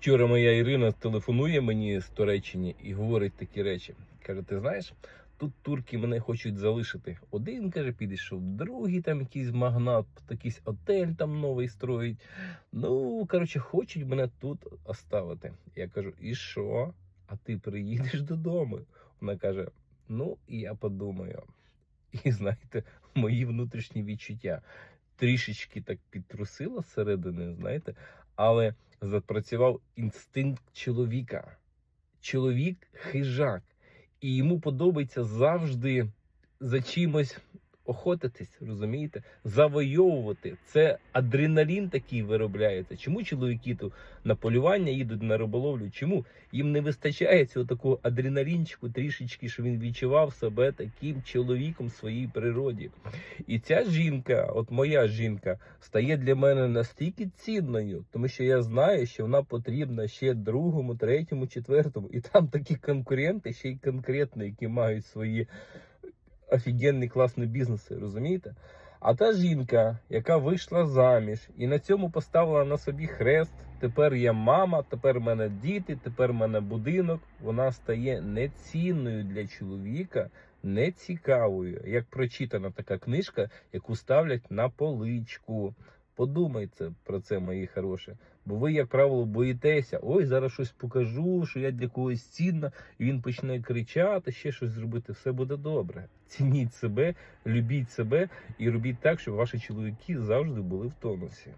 Вчора моя Ірина телефонує мені з Туреччини і говорить такі речі. Каже: ти знаєш, тут турки мене хочуть залишити. Один каже, підійшов, другий там якийсь магнат, якийсь отель там новий строїть. Ну, коротше, хочуть мене тут оставити. Я кажу, і що? А ти приїдеш додому? Вона каже: Ну, я подумаю. І знаєте, мої внутрішні відчуття трішечки так підтрусило зсередини, знаєте, але запрацював інстинкт чоловіка. Чоловік хижак, і йому подобається завжди за чимось охотитись, розумієте? Завойовувати. Це адреналін такий виробляється. Чому чоловіки тут на полювання їдуть на риболовлю? Чому їм не вистачає цього такого адреналінчику трішечки, що він відчував себе таким чоловіком в своїй природі? І ця жінка, от моя жінка, стає для мене настільки цінною, тому що я знаю, що вона потрібна ще другому, третьому, четвертому. І там такі конкуренти, ще й конкретні, які мають свої офігенні класні бізнеси, розумієте? А та жінка, яка вийшла заміж і на цьому поставила на собі хрест. Тепер я мама, тепер в мене діти, тепер в мене будинок. Вона стає нецінною для чоловіка, нецікавою, як прочитана така книжка, яку ставлять на поличку. Подумайте про це, мої хороші. Бо ви, як правило, боїтеся, ой, зараз щось покажу, що я для когось цінна, і він почне кричати, ще щось зробити. Все буде добре. Цініть себе, любіть себе і робіть так, щоб ваші чоловіки завжди були в тонусі.